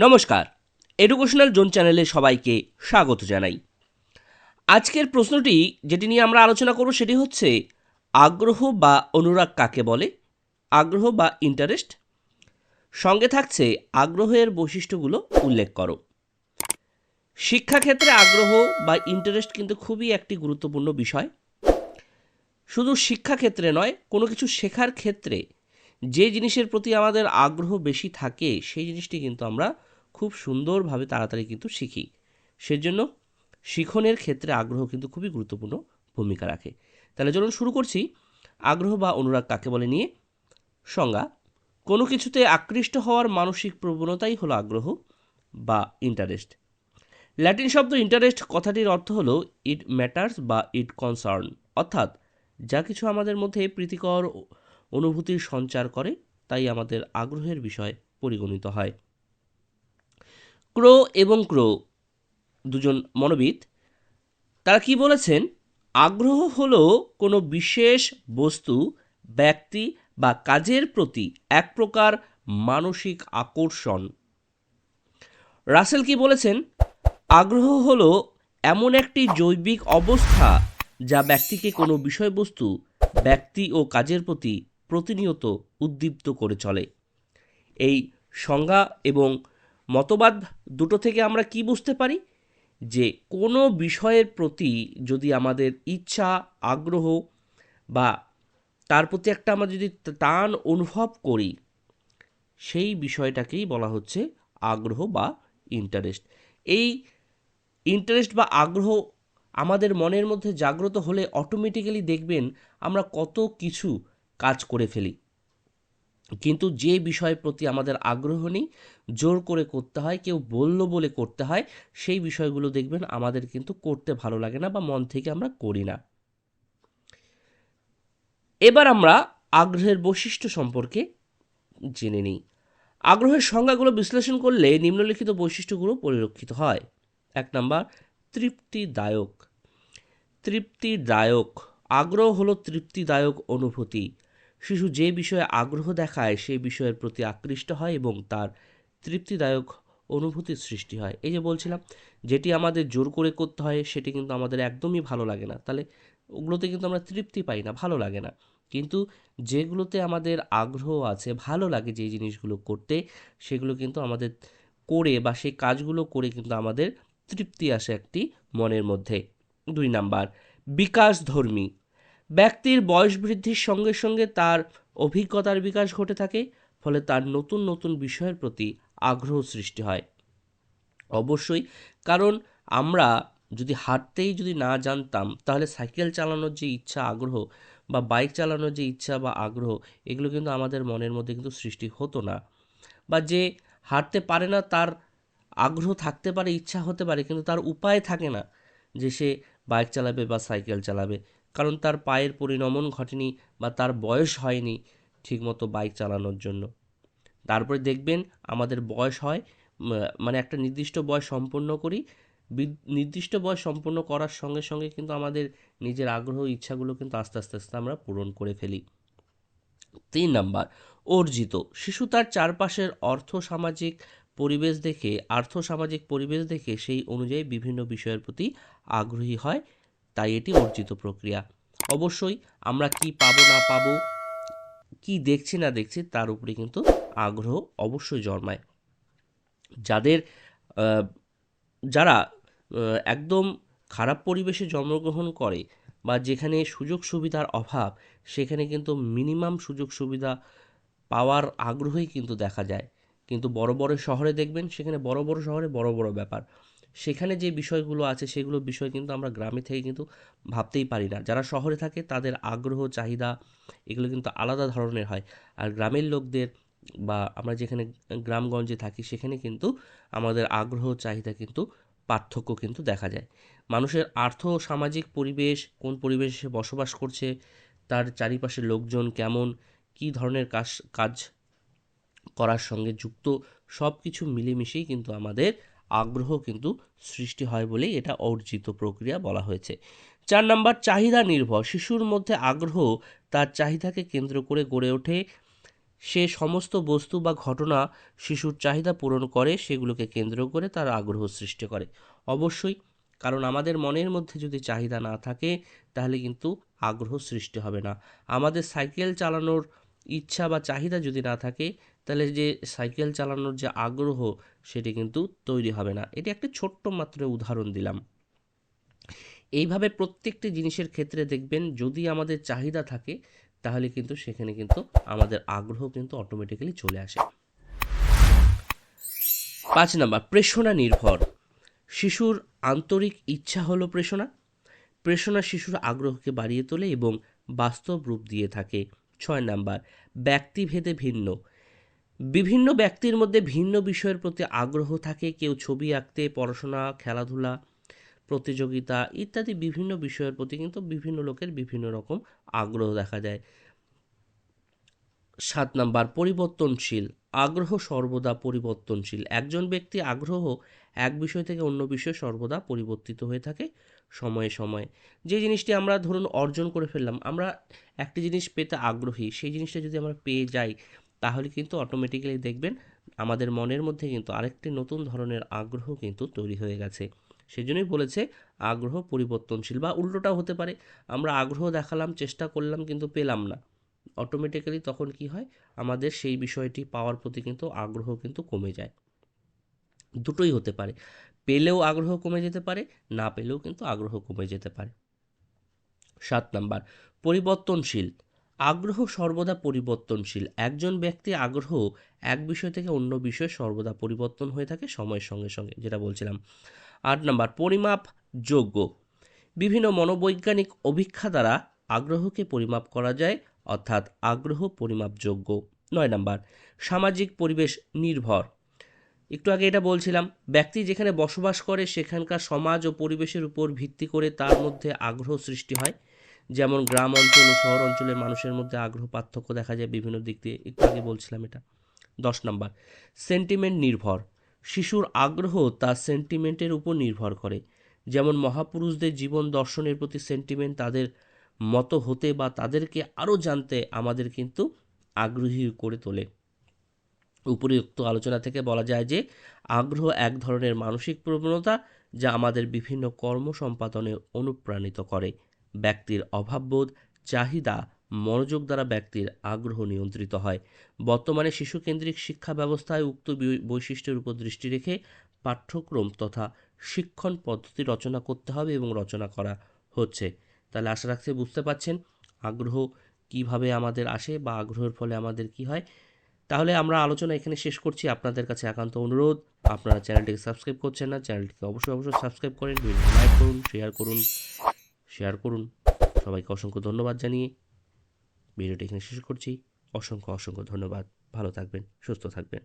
নমস্কার। Educational zone চ্যানেলে সবাইকে স্বাগত জানাই। আজকের প্রশ্নটি যেটি নিয়ে আমরা আলোচনা করব সেটি হচ্ছে, আগ্রহ বা অনুরাগ কাকে বলে? আগ্রহ বা ইন্টারেস্ট সঙ্গে থাকছে আগ্রহের বৈশিষ্ট্যগুলো উল্লেখ করো। শিক্ষাক্ষেত্রে আগ্রহ বা ইন্টারেস্ট কিন্তু খুবই একটি গুরুত্বপূর্ণ বিষয়। শুধু শিক্ষাক্ষেত্রে নয়, কোনো কিছু শেখার ক্ষেত্রে যে জিনিসের প্রতি আমাদের আগ্রহ বেশি থাকে, সেই জিনিসটি কিন্তু আমরা খুব সুন্দরভাবে তাড়াতাড়ি কিন্তু শিখি। সেজন্য শিখনের ক্ষেত্রে আগ্রহ কিন্তু খুবই গুরুত্বপূর্ণ ভূমিকা রাখে। তাহলে চলুন শুরু করছি। আগ্রহ বা অনুরাগ কাকে বলে নিয়ে? সংজ্ঞা, কোনো কিছুতে আকৃষ্ট হওয়ার মানসিক প্রবণতাই হলো আগ্রহ বা ইন্টারেস্ট ল্যাটিন শব্দ ইন্টারেস্ট কথাটির অর্থ হলো ইট ম্যাটার্স বা ইট কনসার্ন অর্থাৎ যা কিছু আমাদের মধ্যে প্রীতিকর অনুভূতির সঞ্চার করে, তাই আমাদের আগ্রহের বিষয় পরিগণিত হয়। ক্রো এবং ক্রো, দুজন মনোবিদ, তারা কি বলেছেন? আগ্রহ হলো কোনো বিশেষ বস্তু, ব্যক্তি বা কাজের প্রতি এক প্রকার মানসিক আকর্ষণ। রাসেল কি বলেছেন? আগ্রহ হলো এমন একটি জৈবিক অবস্থা যা ব্যক্তিকে কোনো বিষয়বস্তু, ব্যক্তি ও কাজের প্রতি প্রতিনিয়ত উদ্দীপ্ত করে চলে। এই সংজ্ঞা এবং মতবাদ দুটো থেকে আমরা কি বুঝতে পারি? যে কোনো বিষয়ের প্রতি যদি আমাদের ইচ্ছা, আগ্রহ বা তার প্রতি একটা আমরা যদি টান অনুভব করি, সেই বিষয়টাকেই বলা হচ্ছে আগ্রহ বা ইন্টারেস্ট এই ইন্টারেস্ট বা আগ্রহ আমাদের মনের মধ্যে জাগ্রত হলে অটোমেটিক্যালি দেখবেন আমরা কত কিছু কাজ করে ফেলি। কিন্তু যে বিষয়ের প্রতি আমাদের আগ্রহ নেই, জোর করে করতে হয়, কেউ বলল বলে করতে হয়, সেই বিষয়গুলো দেখবেন আমাদের কিন্তু করতে ভালো লাগে না বা মন থেকে আমরা করি না। এবার আমরা আগ্রহের বৈশিষ্ট্য সম্পর্কে জেনে নিই। আগ্রহের সংজ্ঞাগুলো বিশ্লেষণ করলে নিম্নলিখিত বৈশিষ্ট্যগুলো পরিলক্ষিত হয়। এক নম্বর, তৃপ্তিদায়ক। তৃপ্তিদায়ক। আগ্রহ হলো তৃপ্তিদায়ক অনুভূতি। শিশু যে বিষয়ে আগ্রহ দেখায়, সেই বিষয়ের প্রতি আকৃষ্ট হয় এবং তার তৃপ্তিদায়ক অনুভূতির সৃষ্টি হয়। এই যে বলছিলাম, যেটি আমাদের জোর করে করতে হয়, সেটি কিন্তু আমাদের একদমই ভালো লাগে না। তাহলে ওগুলোতে কিন্তু আমরা তৃপ্তি পাই না, ভালো লাগে না। কিন্তু যেগুলোতে আমাদের আগ্রহ আছে, ভালো লাগে যে জিনিসগুলো করতে, সেগুলো কিন্তু আমাদের করে বা সেই কাজগুলো করে কিন্তু আমাদের তৃপ্তি আসে একটি মনের মধ্যে। দুই নাম্বার বিকাশ ধর্মী ব্যক্তির বয়স বৃদ্ধির সঙ্গে সঙ্গে তার অভিজ্ঞতার বিকাশ ঘটে থাকে, ফলে তার নতুন নতুন বিষয়ের প্রতি আগ্রহ সৃষ্টি হয়। অবশ্যই, কারণ আমরা যদি হাঁটতেই যদি না জানতাম, তাহলে সাইকেল চালানোর যে ইচ্ছা, আগ্রহ বা বাইক চালানোর যে ইচ্ছা বা আগ্রহ, এগুলো কিন্তু আমাদের মনের মধ্যে কিন্তু সৃষ্টি হতো না। বা যে হাঁটতে পারে না, তার আগ্রহ থাকতে পারে, ইচ্ছা হতে পারে, কিন্তু তার উপায় থাকে না যে সে বাইক চালাবে বা সাইকেল চালাবে। কারণ তার পায়ের পরিণমন ঘটেনি বা তার বয়স হয়নি ঠিকমতো বাইক চালানোর জন্য। তারপরে দেখবেন আমাদের বয়স হয় মানে একটা নির্দিষ্ট বয়স সম্পন্ন করি। নির্দিষ্ট বয়স সম্পন্ন করার সঙ্গে সঙ্গে কিন্তু আমাদের নিজের আগ্রহ, ইচ্ছাগুলো কিন্তু আস্তে আস্তে আস্তে আমরা পূরণ করে ফেলি। তিন নাম্বার, অর্জিত। শিশু তার চারপাশের অর্থ সামাজিক পরিবেশ দেখে, আর্থ সামাজিক পরিবেশ দেখে সেই অনুযায়ী বিভিন্ন বিষয়ের প্রতি আগ্রহী হয়। তাই এটি অর্জিত প্রক্রিয়া। অবশ্যই আমরা কি পাবো, না পাবো, কি দেখছি, না দেখছি, তার উপরে কিন্তু আগ্রহ অবশ্যই জন্মায়। যাদের যারা একদম খারাপ পরিবেশে জন্মগ্রহণ করে বা যেখানে সুযোগ সুবিধার অভাব, সেখানে কিন্তু মিনিমাম সুযোগ সুবিধা পাওয়ার আগ্রহই কিন্তু দেখা যায়। কিন্তু বড় বড় শহরে দেখবেন, সেখানে বড় বড় শহরে বড় বড় ব্যাপার। সেখানে যে বিষয়গুলো আছে, সেগুলো বিষয় কিন্তু আমরা গ্রামে থেকে কিন্তু ভাবতেই পারি না। যারা শহরে থাকে, তাদের আগ্রহ, চাহিদা এগুলো কিন্তু আলাদা ধরনের হয়। আর গ্রামের লোকদের বা আমরা যেখানে গ্রামগঞ্জে থাকি, সেখানে কিন্তু আমাদের আগ্রহ, চাহিদা কিন্তু পার্থক্য কিন্তু দেখা যায়। মানুষের আর্থ সামাজিক পরিবেশ, কোন পরিবেশে বসবাস করছে, তার চারিপাশের লোকজন কেমন, কী ধরনের কাজ কাজ করার সঙ্গে যুক্ত সব কিছু মিলেমিশেই কিন্তু আমাদের আগ্রহ কিন্তু সৃষ্টি হয় বলেই এটা অর্জিত প্রক্রিয়া বলা হয়েছে। চার নাম্বার, চাহিদা নির্ভর। শিশুর মধ্যে আগ্রহ, তার চাহিদাকে কেন্দ্র করে গড়ে ওঠে। সে সমস্ত বস্তু বা ঘটনা শিশুর চাহিদা পূরণ করে, সেগুলোকে কেন্দ্র করে তার আগ্রহ সৃষ্টি করে। অবশ্যই, কারণ আমাদের মনের মধ্যে যদি চাহিদা না থাকে, তাহলে কিন্তু আগ্রহ সৃষ্টি হবে না। আমাদের সাইকেল চালানোর ইচ্ছা বা চাহিদা যদি না থাকে, তাহলে যে সাইকেল চালানোর যে আগ্রহ, সেটি কিন্তু তৈরি হবে না। এটি একটি ছোট্ট মাত্র উদাহরণ দিলাম। এইভাবে প্রত্যেকটি জিনিসের ক্ষেত্রে দেখবেন, যদি আমাদের চাহিদা থাকে, তাহলে কিন্তু সেখানে কিন্তু আমাদের আগ্রহ কিন্তু অটোমেটিক্যালি চলে আসে। পাঁচ নাম্বার, প্রেষণা নির্ভর। শিশুর আন্তরিক ইচ্ছা হলো প্রেষণা। প্রেষণা শিশুর আগ্রহকে বাড়িয়ে তোলে এবং বাস্তব রূপ দিয়ে থাকে। ছয় নাম্বার ব্যক্তিভেদে ভিন্ন। বিভিন্ন ব্যক্তির মধ্যে ভিন্ন বিষয়ের প্রতি আগ্রহ থাকে, কেউ ছবি আঁকতে, পড়াশোনা, খেলাধুলা, প্রতিযোগিতা ইত্যাদি বিভিন্ন বিষয়ের প্রতি কিন্তু বিভিন্ন লোকের বিভিন্ন রকম আগ্রহ দেখা যায়। সাত নাম্বার, পরিবর্তনশীল। আগ্রহ সর্বদা পরিবর্তনশীল। একজন ব্যক্তি আগ্রহ এক বিষয় থেকে অন্য বিষয়ে সর্বদা পরিবর্তিত হয়ে থাকে সময়ে সময়ে। যে জিনিসটি আমরা ধরুন অর্জন করে ফেললাম, আমরা একটি জিনিস পেতে আগ্রহী, সেই জিনিসটা যদি আমরা পেয়ে যাই, তাহলে কিন্তু অটোমেটিক্যালি দেখবেন আমাদের মনের মধ্যে কিন্তু আরেকটি নতুন ধরনের আগ্রহ কিন্তু তৈরি হয়ে গেছে। সেজন্যই বলেছে আগ্রহ পরিবর্তনশীল বা উল্টোটাও হতে পারে। আমরা আগ্রহ দেখালাম, চেষ্টা করলাম কিন্তু পেলাম না। অটোমেটিক্যালি তখন কি হয়? আমাদের সেই বিষয়টি পাওয়ার প্রতি কিন্তু আগ্রহ কিন্তু কমে যায়। দুটোই হতে পারে। পেলেও আগ্রহ কমে যেতে পারে, না পেলেও কিন্তু আগ্রহ কমে যেতে পারে। সাত নাম্বার, পরিবর্তনশীল। আগ্রহ সর্বদা পরিবর্তনশীল। একজন ব্যক্তি আগ্রহ এক বিষয় থেকে অন্য বিষয়ে সর্বদা পরিবর্তন হয়ে থাকে সময়ের সঙ্গে সঙ্গে, যেটা বলছিলাম। আট নাম্বার, পরিমাপ যোগ্য। বিভিন্ন মনোবৈজ্ঞানিক অভীক্ষা দ্বারা আগ্রহকে পরিমাপ করা যায়। অর্থাৎ আগ্রহ পরিমাপযোগ্য। নয় নাম্বার, সামাজিক পরিবেশ নির্ভর। একটু আগে এটা বলছিলাম, ব্যক্তি যেখানে বসবাস করে সেখানকার সমাজ ও পরিবেশের উপর ভিত্তি করে তার মধ্যে আগ্রহ সৃষ্টি হয়। যেমন গ্রাম অঞ্চল ও শহর অঞ্চলের মানুষের মধ্যে আগ্রহ পার্থক্য দেখা যায় বিভিন্ন দিক দিয়ে। একটু আগে বলছিলাম এটা। দশ নাম্বার সেন্টিমেন্ট নির্ভর। শিশুর আগ্রহ তার সেন্টিমেন্টের উপর নির্ভর করে। যেমন মহাপুরুষদের জীবন দর্শনের প্রতি সেন্টিমেন্ট তাদের মতো হতে বা তাদেরকে আরও জানতে আমাদের কিন্তু আগ্রহী করে তোলে। উপরিউক্ত আলোচনা থেকে বলা যায় যে, আগ্রহ এক ধরনের মানসিক প্রবণতা যা আমাদের বিভিন্ন কর্ম সম্পাদনে অনুপ্রাণিত করে। ব্যক্তির অভাববোধ, চাহিদা, মনোযোগ দ্বারা ব্যক্তির আগ্রহ নিয়ন্ত্রিত হয়। বর্তমানে শিশুকেন্দ্রিক শিক্ষা ব্যবস্থায় উক্ত বৈশিষ্ট্যের উপর দৃষ্টি রেখে পাঠ্যক্রম তথা শিক্ষণ পদ্ধতি রচনা করতে হবে এবং রচনা করা হচ্ছে। তাহলে আশা রাখছি বুঝতে পাচ্ছেন আগ্রহ কীভাবে আমাদের আসে বা আগ্রহের ফলে আমাদের কি হয়। তাহলে আমরা আলোচনা এখানে শেষ করছি। আপনাদের কাছে একান্ত অনুরোধ, আপনারা চ্যানেলটিকে সাবস্ক্রাইব করছেন না, চ্যানেলটিকে অবশ্যই অবশ্যই সাবস্ক্রাইব করেন ভিডিও লাইক করুন শেয়ার করুন শেয়ার করুন। সবাইকে অসংখ্য ধন্যবাদ জানিয়ে ভিডিওটি এখানে শেষ করছি। অসংখ্য অসংখ্য ধন্যবাদ। ভালো থাকবেন, সুস্থ থাকবেন।